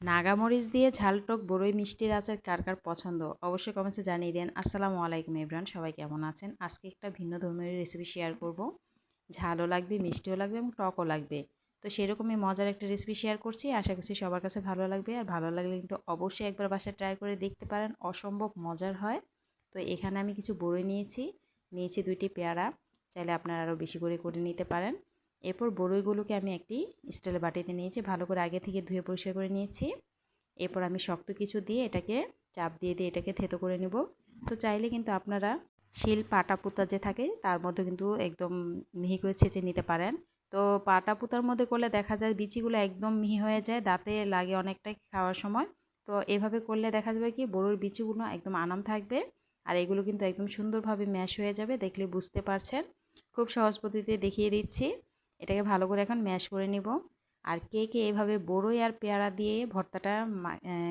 নাগামরিচ দিয়ে ঝালটক বড়ই মিষ্টির আচার কার কার পছন্দ? অবশ্যই কমেন্টসে জানিয়ে দেন। আসসালামু আলাইকুম ইব্রান সবাই কেমন আছেন? আজকে একটা ভিন্ন ধর্মের রেসিপি শেয়ার করব। ঝালও লাগবে, মিষ্টিও লাগবে এবং টকও লাগবে। তো সেরকমই মজার একটা রেসিপি শেয়ার করছি। আশা করছি সবার কাছে ভালো লাগবে। আর ভালো লাগলে কিন্তু অবশ্যই একবার বাসায় ট্রাই করে দেখতে পারেন। অসম্ভব মজার হয়। তো এখানে আমি কিছু বড়ই নিয়েছি। নিয়েছি দুইটি পেয়ারা। চাইলে আপনারা আরও বেশি করে করে নিতে পারেন। এরপর বড়ইগুলোকে আমি একটি স্টিলের বাটিতে নিয়েছি, ভালো করে আগে থেকে ধুয়ে পরিষ্কার করে নিয়েছি। এরপর আমি শক্ত কিছু দিয়ে এটাকে চাপ দিয়ে দিয়ে এটাকে থেতো করে নেব। তো চাইলে কিন্তু আপনারা শিল, পাটা, পুতা যে থাকে, তার মধ্যে কিন্তু একদম মিহি করে ছেঁচে নিতে পারেন। তো পাটা, পুতার মধ্যে করলে দেখা যায় বিচিগুলো একদম মিহি হয়ে যায়, দাঁতে লাগে অনেকটাই খাওয়ার সময়। তো এভাবে করলে দেখা যাবে কি, বড়োর বিচিগুলো একদম আনাম থাকবে আর এগুলো কিন্তু একদম সুন্দরভাবে ম্যাশ হয়ে যাবে, দেখলে বুঝতে পারছেন। খুব সহজ পদ্ধতিতে দেখিয়ে দিচ্ছি। এটাকে ভালো করে এখন ম্যাশ করে নিব। আর কে কে এভাবে বড়ই আর পেয়ারা দিয়ে ভর্তাটা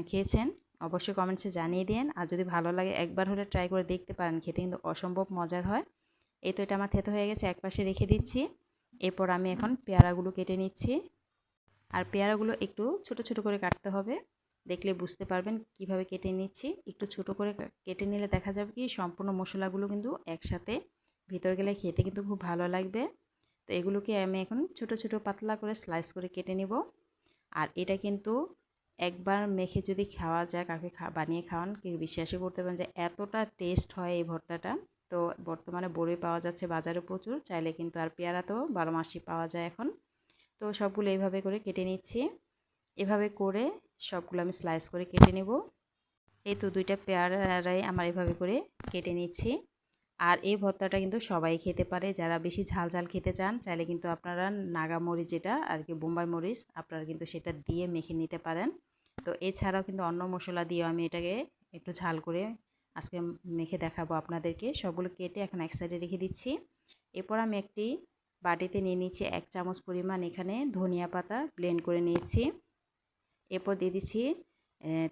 খেয়েছেন, অবশ্যই কমেন্টসে জানিয়ে দিন। আর যদি ভালো লাগে একবার হলে ট্রাই করে দেখতে পারেন, খেতে কিন্তু অসম্ভব মজার হয়। এই তো এটা আমার থেতো হয়ে গেছে এক পাশে রেখে দিচ্ছি। এরপর আমি এখন পেয়ারাগুলো কেটে নিচ্ছি। আর পেয়ারাগুলো একটু ছোট ছোট করে কাটতে হবে। দেখলে বুঝতে পারবেন কীভাবে কেটে নিচ্ছি। একটু ছোট করে কেটে নিলে দেখা যাবে কি সম্পূর্ণ মশলাগুলো কিন্তু একসাথে ভিতর গেলে খেতে কিন্তু খুব ভালো লাগবে। তো এগুলোকে আমি এখন ছোট ছোট পাতলা করে স্লাইস করে কেটে নিব। আর এটা কিন্তু একবার মেখে যদি খাওয়া যায় কাকে বানিয়ে খাওয়ান, কেউ বিশ্বাসই করতে পারেন যে এতটা টেস্ট হয় এই ভর্তাটা। তো বর্তমানে বড়ই পাওয়া যাচ্ছে, বাজারে প্রচুর, চাইলে কিন্তু আর পেয়ারা তো বারো মাসই পাওয়া যায় এখন। তো সবগুলো এইভাবে করে কেটে নিচ্ছি। এভাবে করে সবগুলো আমি স্লাইস করে কেটে নেব। এই তো দুইটা পেয়ারাই আমার এভাবে করে কেটে নিচ্ছি। আর এই ভর্তাটা কিন্তু সবাই খেতে পারে। যারা বেশি ঝাল ঝাল খেতে চান, চাইলে কিন্তু আপনারা নাগা মরিচ যেটা আর কি বোম্বাই মরিচ, আপনারা কিন্তু সেটা দিয়ে মেখে নিতে পারেন। তো এছাড়াও কিন্তু অন্য মশলা দিয়ে আমি এটাকে একটু ঝাল করে আজকে মেখে দেখাবো আপনাদেরকে। সবগুলো কেটে এখন এক সাইডে রেখে দিচ্ছি। এরপর আমি একটি বাটিতে নিয়ে নিচ্ছি এক চামচ পরিমাণ এখানে ধনিয়া পাতা ব্লেন্ড করে নিয়েছি। এরপর দিয়ে দিচ্ছি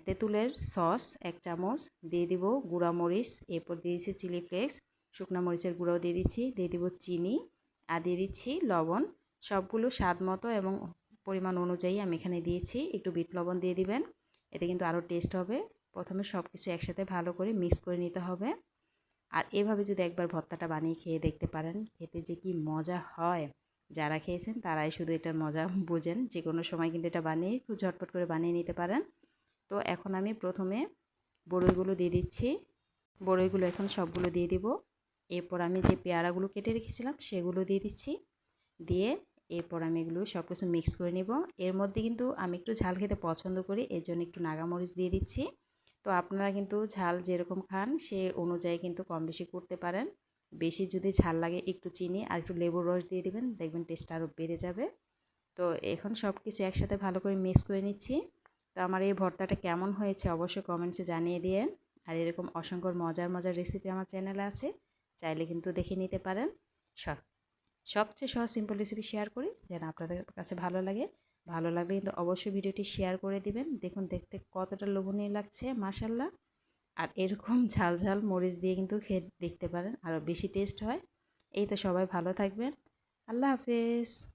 তেঁতুলের সস এক চামচ, দিয়ে দিব গুঁড়া মরিচ, এরপর দিয়ে দিচ্ছি চিলি ফ্লেক্স। শুকনো মরিচের গুঁড়োও দিয়ে দিচ্ছি, দিয়ে দিব চিনি আর দিয়ে দিচ্ছি লবণ। সবগুলো স্বাদ মতো এবং পরিমাণ অনুযায়ী আমি এখানে দিয়েছি। একটু বিট লবণ দিয়ে দিবেন, এতে কিন্তু আরও টেস্ট হবে। প্রথমে সব কিছু একসাথে ভালো করে মিক্স করে নিতে হবে। আর এভাবে যদি একবার ভর্তাটা বানিয়ে খেয়ে দেখতে পারেন, খেতে যে কি মজা হয়। যারা খেয়েছেন তারাই শুধু এটার মজা বোঝেন যে কোনো সময় কিন্তু এটা বানিয়ে খুব ঝটপট করে বানিয়ে নিতে পারেন। তো এখন আমি প্রথমে বড়ইগুলো দিয়ে দিচ্ছি। বড়ইগুলো এখন সবগুলো দিয়ে দিব। এরপর আমি যে পেয়ারাগুলো কেটে রেখেছিলাম সেগুলো দিয়ে দিচ্ছি। দিয়ে এরপর আমি এগুলো সব কিছু মিক্স করে নিব। এর মধ্যে কিন্তু আমি একটু ঝাল খেতে পছন্দ করি, এর জন্য একটু নাগামরিচ দিয়ে দিচ্ছি। তো আপনারা কিন্তু ঝাল যেরকম খান সে অনুযায়ী কিন্তু কম বেশি করতে পারেন। বেশি যদি ঝাল লাগে একটু চিনি আর একটু লেবুর রস দিয়ে দিবেন, দেখবেন টেস্ট আরও বেড়ে যাবে। তো এখন সব কিছু একসাথে ভালো করে মিক্স করে নিচ্ছি। তো আমার এই ভর্তাটা কেমন হয়েছে অবশ্যই কমেন্টসে জানিয়ে দিয়ে আর এরকম অসংখ্য মজার মজার রেসিপি আমার চ্যানেলে আছে। চাইলে কিন্তু দেখে নিতে পারেন। সব, সবচেয়ে সহজ সিম্পল রেসিপি শেয়ার করি যেন আপনাদের কাছে ভালো লাগে। ভালো লাগলে কিন্তু অবশ্যই ভিডিওটি শেয়ার করে দিবেন। দেখুন, দেখতে কতটা লোভনীয় লাগছে মাসাল্লাহ আর এরকম ঝাল ঝাল মরিচ দিয়ে কিন্তু খেয়ে দেখতে পারেন, আরও বেশি টেস্ট হয়। এই তো সবাই ভালো থাকবেন। আল্লাহ হাফেজ।